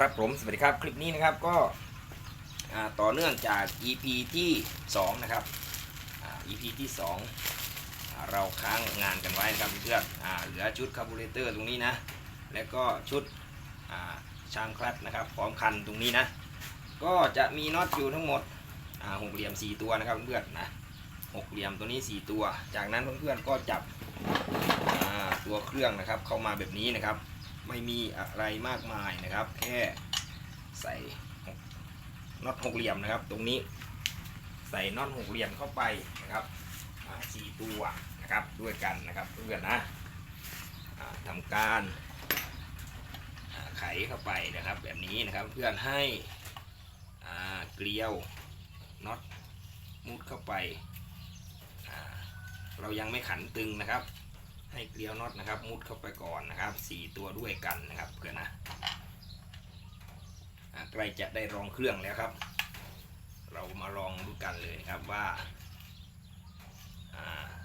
ครับผมสวัสดีครับคลิปนี้นะครับก็ต่อเนื่องจาก EP ที่ 2 นะครับอ่า EP ที่2อ่าเราค้างงานกันไว้นะครับเพื่อนเหลือชุดคาร์บูเรเตอร์ตรงนี้นะ แล้วก็ชุดอ่าชางคลัตช์นะครับพร้อมคันตรงนี้นะ ก็จะมีน็อตอยู่ทั้งหมดหกเหลี่ยม 4 ตัวนะครับเพื่อนนะหกเหลี่ยมตัวนี้ 4 ตัว จากนั้นเพื่อนๆก็จับตัวเครื่องนะครับเข้ามาแบบนี้นะครับ ไม่มีอะไรมากมายนะครับ แค่ใส่น็อตหกเหลี่ยมนะครับ ตรงนี้ใส่น็อตหกเหลี่ยมเข้าไปนะครับสี่ตัวนะครับด้วยกันนะครับเพื่อนนะอ่าทำการไขเข้าไปนะครับ แบบนี้นะครับเพื่อนให้เกลียวน็อตมุดเข้าไป เรายังไม่ขันตึงนะครับ ให้เกลียวน็อตนะครับ มุดเข้าไปก่อนนะครับสี่ตัวด้วยกันนะครับเพื่อนนะใกล้จะได้รองเครื่องแล้วครับ เรามาลองดูกันเลยครับว่า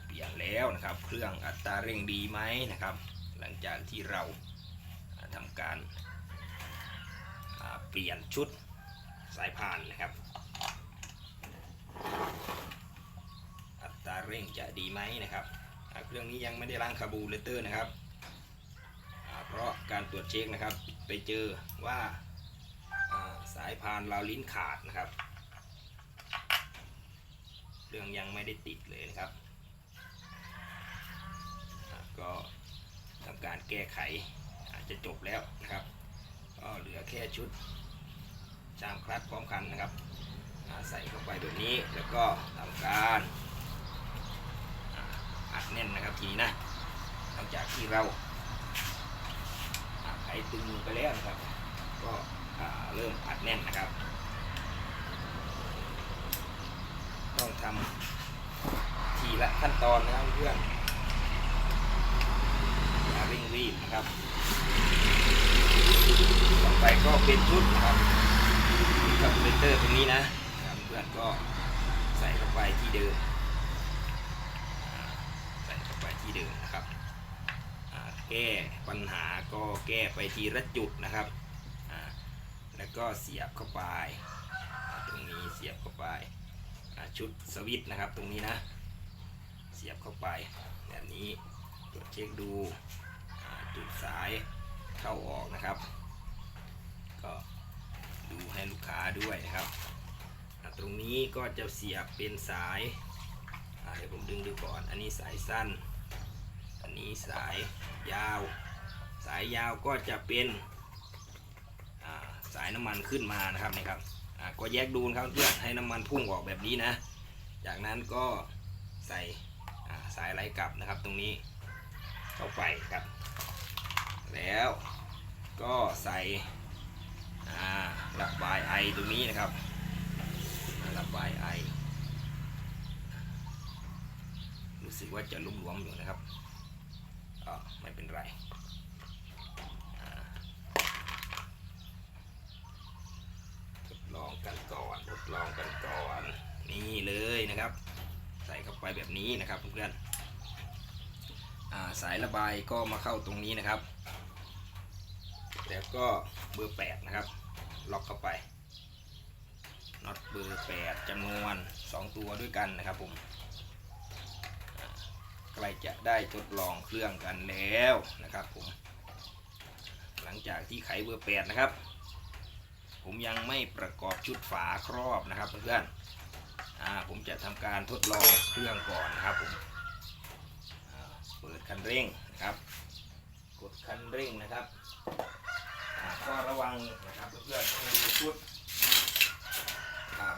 เปลี่ยนแล้วนะครับ เครื่องอัตราเร่งดีไหมนะครับ หลังจากที่เราอ่าทำการาเปลี่ยนชุดสายพานนะครับ อัตราเร่งจะดีไหมนะครับ เครื่องนี้ยังไม่ได้ล้างคาร์บูเรเตอร์นะครับ เพราะการตรวจเช็คนะครับ ไปเจอว่าสายพานราวลิ้นขาดนะครับเครื่องยังไม่ได้ติดเลยนะครับ ก็ทำการแก้ไขอาจจะจบแล้วนะครับ ก็เหลือแค่ชุดชามคลัตช์พร้อมคันนะครับใส่เข้าไปแบบนี้แล้วก็ทำการ แน่นนะครับทีนี้นะหลังจากที่เราอ่าไขตึงไปแล้วนะครับ ก็เริ่มอัดแน่นนะครับ ต้องทำทีละขั้นตอนนะครับเพื่อนอย่าเร่งรีบนะครับต่อไปก็เป็นชุดนะครับคาร์บูเรเตอร์ตรงนี้นะเพื่อนก็ใส่เข้าไปที่เดิม ที่เดิมนะครับแก้ปัญหาก็แก้ไปทีละจุดนะครับ แล้วก็เสียบเข้าไป ตรงนี้เสียบเข้าไป ชุดสวิตช์นะครับตรงนี้นะ เสียบเข้าไปแบบนี้ตรวจเช็คดูจุดสายเข้าออกนะครับ ก็ดูให้ลูกค้าด้วยนะครับ ตรงนี้ก็จะเสียบเป็นสายเดี๋ยวผมดึงดูก่อน อันนี้สายสั้น นนี้สายยาว สายยาวก็จะเป็นสายน้ำมันขึ้นมานะครับนี่ครับก็แยกดูนะครับเพื่อนให้น้ำมันพุ่งออกแบบนี้นะ จากนั้นก็ใส่สายไหลกลับนะครับตรงนี้เข้าไปครับ แล้วก็ใส่ระบายไอตรงนี้นะครับระบายไอรู้สึกว่าจะลุ่มหลวมอยู่นะครับ ก็ไม่เป็นไรทดลองกันก่อนทดลองกันก่อนนี่เลยนะครับ ใส่เข้าไปแบบนี้นะครับเพื่อนอสายระบายก็มาเข้าตรงนี้นะครับ แล้วก็เบอร์8นะครับ ล็อกเข้าไปน็อตเบอร์8จำนวน 2 ตัวด้วยกันนะครับผม ใกล้จะได้ทดลองเครื่องกันแล้วนะครับผม หลังจากที่ไขเบอร์แปดนะครับ ผมยังไม่ประกอบชุดฝาครอบนะครับเพื่อนๆอ่าผมจะทำการทดลองเครื่องก่อนนะครับผมเปิดคันเร่งนะครับ กดคันเร่งนะครับก็ระวังนะครับเพื่อนๆต้องดูชุด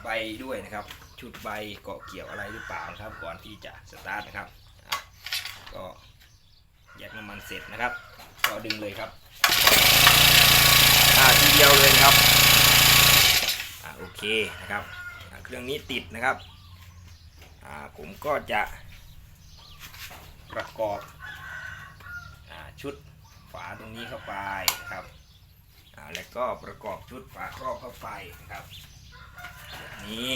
ใบด้วยนะครับ ชุดใบเกาะเกี่ยวอะไรหรือเปล่านะครับก่อนที่จะสตาร์ทนะครับ ก็แยกน้ำมันเสร็จนะครับ ก็ดึงเลยครับอ่าทีเดียวเลยนะครับอ่าโอเคนะครับอ่าเครื่องนี้ติดนะครับอ่าผมก็จะประกอบอาชุดฝาตรงนี้เข้าไปนะครับอ่าแล้วก็ประกอบชุดฝาครอบเข้าไปนะครับแบบนี้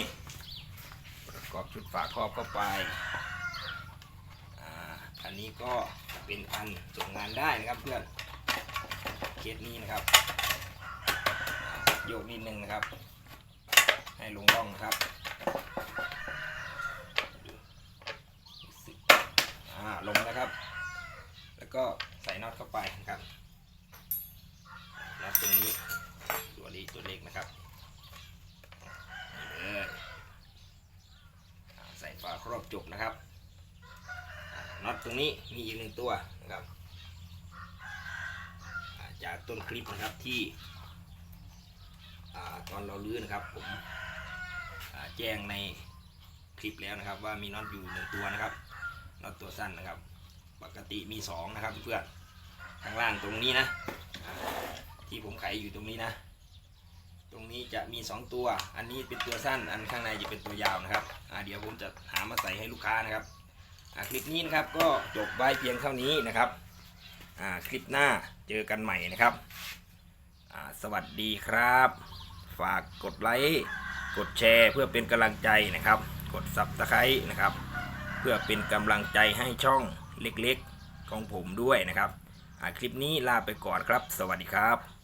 ประกอบชุดฝาครอบเข้าไปอ่าอั นี้ก็เป็นอันส่งงานได้นะครับเพื่อนเคสนี้นะครับ โยกนิดนึงนะครับ ให้ลงร่องนะครับอ่าลงนะครับ แล้วก็ใส่น็อตเข้าไปนะครับน็อตตรงนี้ตัวนี้ตัวเล็กนะครับใส่ฝาครอบจบนะครับ น็อตตรงนี้มีอีกหนึ่งตัวนะครับจากต้นคลิปนะครับที่ตอนเราลื้อนะครับผมแจ้งในคลิปแล้วนะครับ ว่ามีน็อตอยู่หนึ่งตัวนะครับน็อตตัวสั้นนะครับ ปกติมีสองนะครับเพื่อนข้างล่างตรงนี้นะที่ผมไขอยู่ตรงนี้นะ ตรงนี้จะมีสองตัว อันนี้เป็นตัวสั้นอันข้างในจะเป็นตัวยาวนะครับเดี๋ยวผมจะหามาใส่ให้ลูกค้านะครับ คลิปนี้นะครับก็จบไว้เพียงเท่านี้นะครับคลิปหน้าเจอกันใหม่นะครับ สวัสดีครับ ฝากกดไลค์ กดแชร์เพื่อเป็นกำลังใจนะครับ กดซับสไครต์นะครับ เพื่อเป็นกำลังใจให้ช่องเล็กๆ ของผมด้วยนะครับคลิปนี้ลาไปก่อนครับ สวัสดีครับ